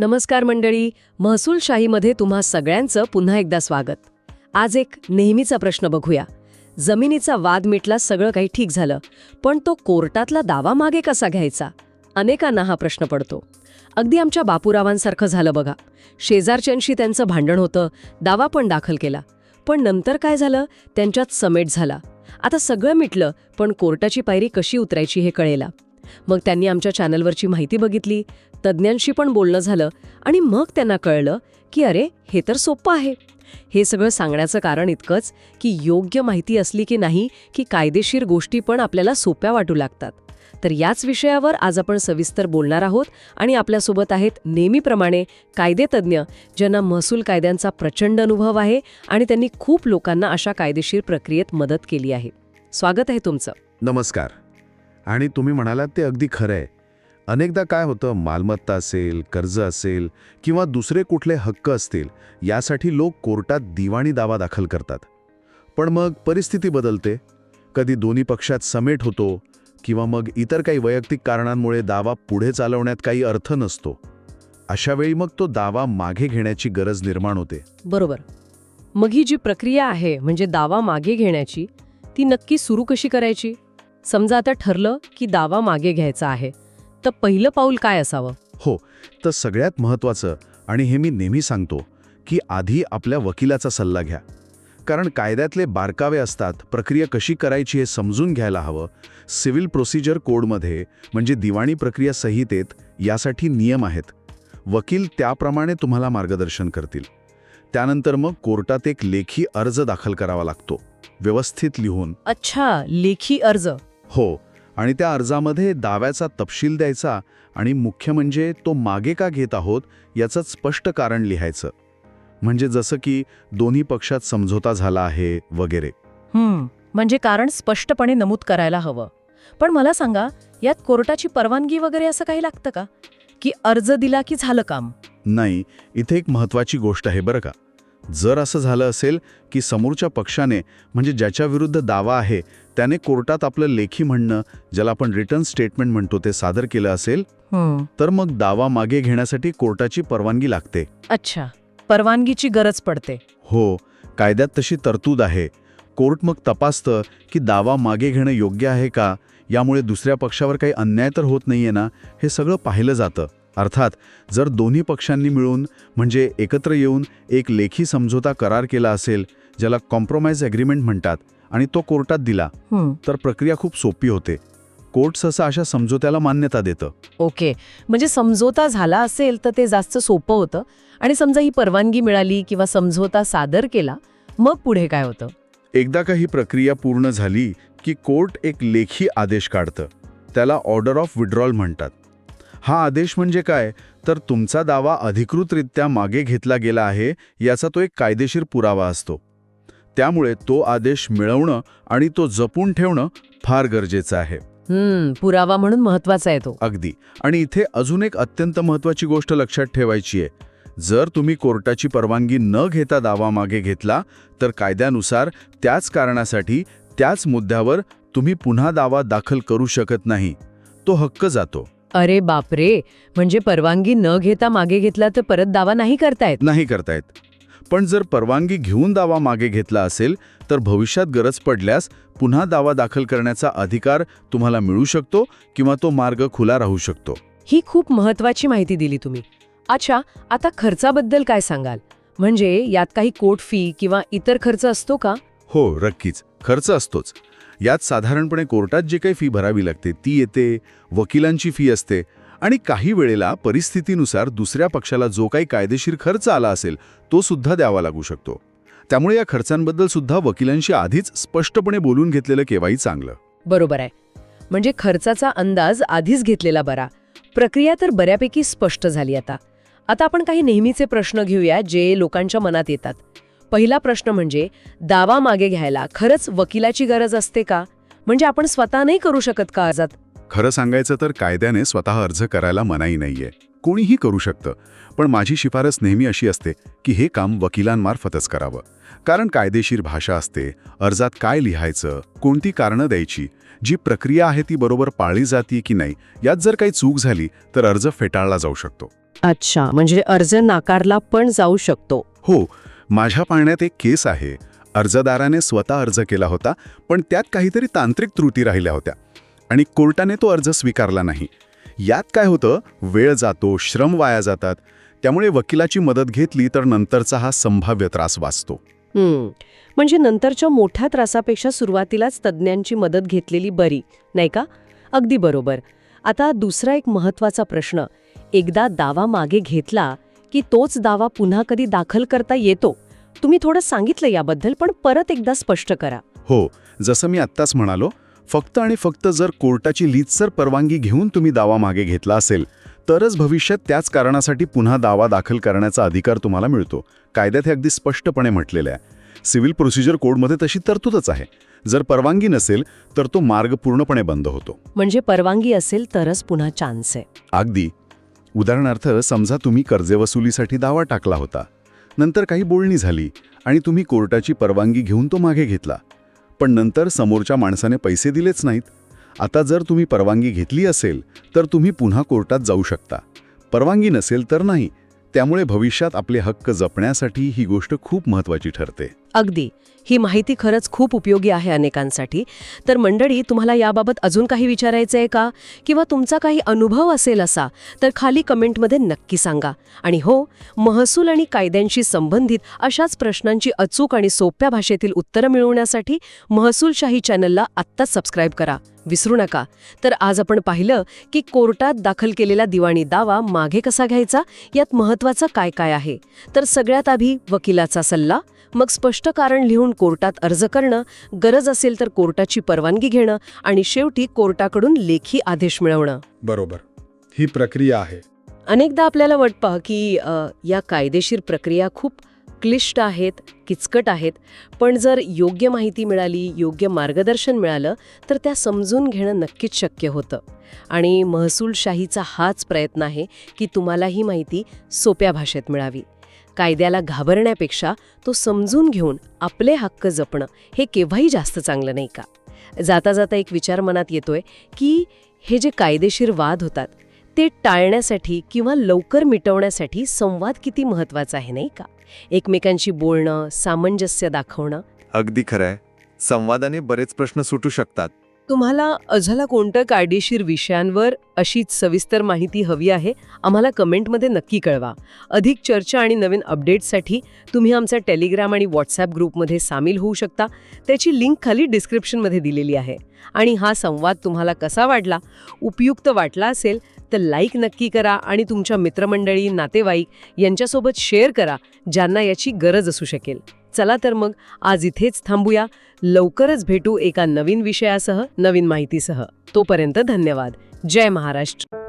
नमस्कार मंडळी महसूलशाहीमध्ये तुम्हा सगळ्यांचं पुन्हा एकदा स्वागत. आज एक नेहमीचा प्रश्न बघूया. जमिनीचा वाद मिटला सगळं काही ठीक झालं पण तो कोर्टातला दावा मागे कसा घ्यायचा? अनेकांना हा प्रश्न पडतो. अगदी आमच्या बापूरावांसारखं झालं बघा. शेजारच्यांशी त्यांचं भांडण होतं दावा पण दाखल केला. पण नंतर काय झालं? त्यांच्यात समेट झाला. आता सगळं मिटलं पण कोर्टाची पायरी कशी उतरायची हे कळेला. मग त्यांनी आमच्या चॅनलवरची माहिती बघितली तज्ज्ञांशी पण बोलणं झालं आणि मग त्यांना कळलं की अरे हे तर सोपं आहे. हे सगळं सांगण्याचं कारण इतकंच की योग्य माहिती असली की नाही की कायदेशीर गोष्टी पण आपल्याला सोप्या वाटू लागतात. तर याच विषयावर आज आपण सविस्तर बोलणार आहोत आणि आपल्यासोबत आहेत नेहमीप्रमाणे कायदेतज्ञ ज्यांना महसूल कायद्यांचा प्रचंड अनुभव आहे आणि त्यांनी खूप लोकांना अशा कायदेशीर प्रक्रियेत मदत केली आहे. स्वागत आहे तुमचं. नमस्कार. आणि तुम्ही म्हणालात ते अगदी खरं आहे. अनेकदा काय होतं मालमत्ता असेल कर्ज असेल किंवा दुसरे कुठले हक्क असतील यासाठी लोक कोर्टात दिवाणी दावा दाखल करतात. पण मग परिस्थिती बदलते. कधी दोन्ही पक्षात समेट होतो किंवा मग इतर काही वैयक्तिक कारणांमुळे दावा पुढे चालवण्यात काही अर्थ नसतो. अशावेळी मग तो दावा मागे घेण्याची गरज निर्माण होते. बरोबर. मग ही जी प्रक्रिया आहे म्हणजे दावा मागे घेण्याची ती नक्की सुरू कशी करायची? समजा आता ठरलं की दावा मागे घ्यायचा आहे तर पहिलं पाऊल काय असावं? हो तर सगळ्यात महत्त्वाचं आणि हे मी नेहमी सांगतो की आधी आपल्या वकिलाचा सल्ला घ्या. कारण कायद्यातले बारकावे असतात प्रक्रिया कशी करायची हे समजून घ्यायला हवं. सिव्हिल प्रोसिजर कोडमध्ये म्हणजे दिवाणी प्रक्रिया संहितेत यासाठी नियम आहेत. वकील त्याप्रमाणे तुम्हाला मार्गदर्शन करतील. त्यानंतर मग कोर्टात एक लेखी अर्ज दाखल करावा लागतो. व्यवस्थित लिहून. अच्छा लेखी अर्ज. हो आणि त्या अर्जामध्ये दाव्याचा तपशील द्यायचा आणि मुख्य म्हणजे तो मागे का घेत आहोत याचं स्पष्ट कारण लिहायचं. म्हणजे जसं की दोन्ही पक्षात समझोता झाला आहे वगैरे. हम्म म्हणजे कारण स्पष्टपणे नमूद करायला हवं. पण मला सांगा यात कोर्टाची परवानगी वगैरे असं काही लागतं का? की अर्ज दिला की झालं काम? नाही इथे एक महत्त्वाची गोष्ट आहे बरं का. जर असं झालं असेल की समोरच्या पक्षाने म्हणजे ज्याच्या विरुद्ध दावा आहे त्याने कोर्टात आपलं लेखी म्हणणं ज्याला आपण रिटर्न स्टेटमेंट म्हणतो ते सादर केलं असेल तर मग दावा मागे घेण्यासाठी कोर्टाची परवानगी लागते. अच्छा. परवानगीची गरज पडते. हो. कायद्यात तशी तरतूद आहे. कोर्ट मग तपासतं की दावा मागे घेणं योग्य आहे का? यामुळे दुसऱ्या पक्षावर काही अन्याय तर होत नाहीये ना? हे सगळं पाहिलं जातं. अर्थात जर दोन्ही पक्षांनी मिळून म्हणजे एकत्र येऊन एक लेखी समझोता करार केला असेल ज्याला कॉम्प्रोमाइज ॲग्रीमेंट म्हणतात आणि तो कोर्टात दिला. तर प्रक्रिया खूप सोपी होते. कोर्ट सहसा अशा समझोत्याला मान्यता देतं. ओके. म्हणजे समझोता झाला असेल तर ते जास्त सोपं होतं. आणि समजा ही परवानगी मिळाली किंवा समझोता सादर केला मग पुढे काय होतं? एकदा का ही प्रक्रिया पूर्ण झाली की कोर्ट एक लेखी आदेश काढतं. त्याला ऑर्डर ऑफ विड्रॉल म्हणतात. हा आदेश म्हणजे काय? तर तुमचा दावा अधिकृतरित्या मागे घेतला गेला आहे याचा तो एक कायदेशीर पुरावा असतो. त्यामुळे तो आदेश मिळवणं आणि तो जपून ठेवणं फार गरजेचं आहे. पुरावा म्हणून महत्त्वाचा आहे तो. अगदी. आणि इथे अजून एक अत्यंत महत्त्वाची गोष्ट लक्षात ठेवायची आहे. जर तुम्ही कोर्टाची परवानगी न घेता दावा मागे घेतला तर कायद्यानुसार त्याच कारणासाठी त्याच मुद्द्यावर तुम्ही पुन्हा दावा दाखल करू शकत नाही. तो हक्क जातो. अरे बापरे! म्हणजे परवानगी न घेता मागे घेतला तर परत दावा नाही करतायत? नाही करतायत. पण जर परवानगी घेऊन दावा मागे घेतला असेल तर भविष्यात गरज पडल्यास पुन्हा दावा दाखल करण्याचा अधिकार तुम्हाला मिळू शकतो किंवा तो मार्ग खुला राहू शकतो. ही खूप महत्वाची माहिती दिली तुम्ही. अच्छा आता खर्चाबद्दल काय सांगाल? म्हणजे यात काही कोर्ट फी किंवा इतर खर्च असतो का? हो नक्कीच. खर्च असतोच. यात साधारणपणे कोर्टात जे काही फी भरावी लागते ती येते वकिलांची फी असते आणि काही वेळेला परिस्थितीनुसार दुसऱ्या पक्षाला जो काही कायदेशीर खर्च आला असेल तो सुद्धा द्यावा लागू शकतो. त्यामुळे या खर्चांबद्दल सुद्धा वकिलांशी आधीच स्पष्टपणे बोलून घेतलेलं केव्हाही चांगलं. बरोबर आहे. म्हणजे खर्चाचा अंदाज आधीच घेतलेला बरा. प्रक्रिया तर बऱ्यापैकी स्पष्ट झाली आता. आता आपण काही नेहमीचे प्रश्न घेऊया जे लोकांच्या मनात येतात. पहिला प्रश्न म्हणजे दावा मागे घ्यायला खरंच वकिलाची गरज असते का? म्हणजे आपण स्वतः नाही करू शकत का अर्जात खरं सांगायचं तर कायद्याने स्वतः अर्ज करायला मनाई नाहीये. कोणीही करू शकतं. पण माझी शिफारस नेहमी अशी असते की हे काम वकिलांमार्फतच करावं. कारण कायदेशीर भाषा असते अर्जात काय लिहायचं कोणती कारणं द्यायची जी प्रक्रिया आहे ती बरोबर पाळली जाते की नाही यात जर काही चूक झाली तर अर्ज फेटाळला जाऊ शकतो. अच्छा म्हणजे अर्ज नाकारला पण जाऊ शकतो. हो माझ्या पाहण्यात एक केस आहे. अर्जदाराने स्वतः अर्ज केला होता पण त्यात काहीतरी तांत्रिक त्रुटी राहिल्या होत्या. आणि कोर्टाने तो अर्ज स्वीकारला नाही. यात काय होतं? वेळ जातो श्रम वाया जातात. त्यामुळे वकिलाची मदत घेतली तर नंतरचा हा संभाव्य त्रास वाचतो. म्हणजे नंतरच्या मोठ्या त्रासापेक्षा सुरुवातीलाच तज्ज्ञांची मदत घेतलेली बरी नाही का? अगदी बरोबर. आता दुसरा एक महत्त्वाचा प्रश्न. एकदा दावा मागे घेतला की तोच दावा पुन्हा कधी दाखल करता येतो? तुम्ही थोडं सांगितलं याबद्दल पण परत एकदा स्पष्ट करा. हो. जसं मी आत्ताच म्हणालो फक्त आणि फक्त जर कोर्टाची लीजसर परवानगी घेऊन तुम्ही दावा मागे घेतला असेल तरच भविष्यात त्याच कारणासाठी पुन्हा दावा दाखल करण्याचा अधिकार तुम्हाला मिळतो. कायद्यात हे अगदी स्पष्टपणे म्हटलेलं आहे. सिव्हिल प्रोसिजर कोडमध्ये तशी तरतूदच आहे. जर परवानगी नसेल तर तो मार्ग पूर्णपणे बंद होतो. म्हणजे परवानगी असेल तरच पुन्हा चान्स आहे. अगदी. उदाहरणार्थ समजा तुम्ही कर्जवसुलीसाठी दावा टाकला होता. नंतर काही बोलणी झाली आणि तुम्ही कोर्टाची परवानगी घेऊन तो मागे घेतला. पण नंतर समोरच्या माणसाने पैसे दिलेच नाहीत. आता जर तुम्ही परवानगी घेतली असेल तर तुम्ही पुन्हा कोर्टात जाऊ शकता. परवानगी नसेल तर नाही. त्यामुळे भविष्यात आपले हक्क जपण्यासाठी ही गोष्ट खूप महत्त्वाची ठरते. अगदी. ही माहिती खरंच खूप उपयोगी आहे अनेकांसाठी. तर मंडळी तुम्हाला याबाबत अजून काही विचारायचं आहे का? किंवा तुमचा काही अनुभव असेल असा तर खाली कमेंटमध्ये नक्की सांगा. आणि हो महसूल आणि कायद्यांशी संबंधित अशाच प्रश्नांची अचूक आणि सोप्या भाषेतील उत्तरं मिळवण्यासाठी महसूलशाही चॅनलला आत्ताच सबस्क्राईब करा. विसरू नका. तर आज आपण पाहिलं की कोर्टात दाखल केलेला दिवाणी दावा मागे कसा घ्यायचा? यात महत्त्वाचं काय काय आहे? तर सगळ्यात आधी वकिलाचा सल्ला. मग स्पष्ट कारण लिहून कोर्टात अर्ज करणं. गरज असेल तर कोर्टाची परवानगी घेणं आणि शेवटी कोर्टाकडून लेखी आदेश मिळवणं. बरोबर. ही प्रक्रिया आहे. अनेकदा आपल्याला वाटतं की या कायदेशीर प्रक्रिया खूप क्लिष्ट आहेत किचकट आहेत. पण जर योग्य माहिती मिळाली योग्य मार्गदर्शन मिळालं तर त्या समजून घेणं नक्कीच शक्य होतं. आणि महसूलशाहीचा हाच प्रयत्न आहे की तुम्हाला ही माहिती सोप्या भाषेत मिळावी. कायद्याला घाबरण्यापेक्षा तो समजून घेऊन आपले हक्क जपणं हे केव्हाही जास्त चांगलं नाही का? जाता जाता एक विचार मनात येतोय की हे जे कायदेशीर वाद होतात ते टाळण्यासाठी किंवा लवकर मिटवण्यासाठी संवाद किती महत्त्वाचा आहे नाही का? एकमेकांशी बोलणं सामंजस्य दाखवणं. अगदी खरंय. संवादाने बरेच प्रश्न सुटू शकतात. तुम्हाला अझाला कोणत्या कायदेशीर विषयांवर अशीच सविस्तर माहिती हवी आहे आम्हाला कमेंटमध्ये नक्की कळवा. अधिक चर्चा आणि नवीन अपडेट्ससाठी तुम्ही आमचा टेलिग्राम आणि व्हॉट्सॲप ग्रुपमध्ये सामील होऊ शकता. त्याची लिंक खाली डिस्क्रिप्शनमध्ये दिलेली आहे. आणि हा संवाद तुम्हाला कसा वाटला उपयुक्त वाटला असेल तर लाईक नक्की करा आणि तुमच्या मित्रमंडळी नातेवाईक यांच्यासोबत शेअर करा ज्यांना याची गरज असू शकेल. चला तर मग आज इथेच थांबूया. लवकरच भेटू एका नवीन विषयासह नवीन माहितीसह. तोपर्यंत धन्यवाद. जय महाराष्ट्र.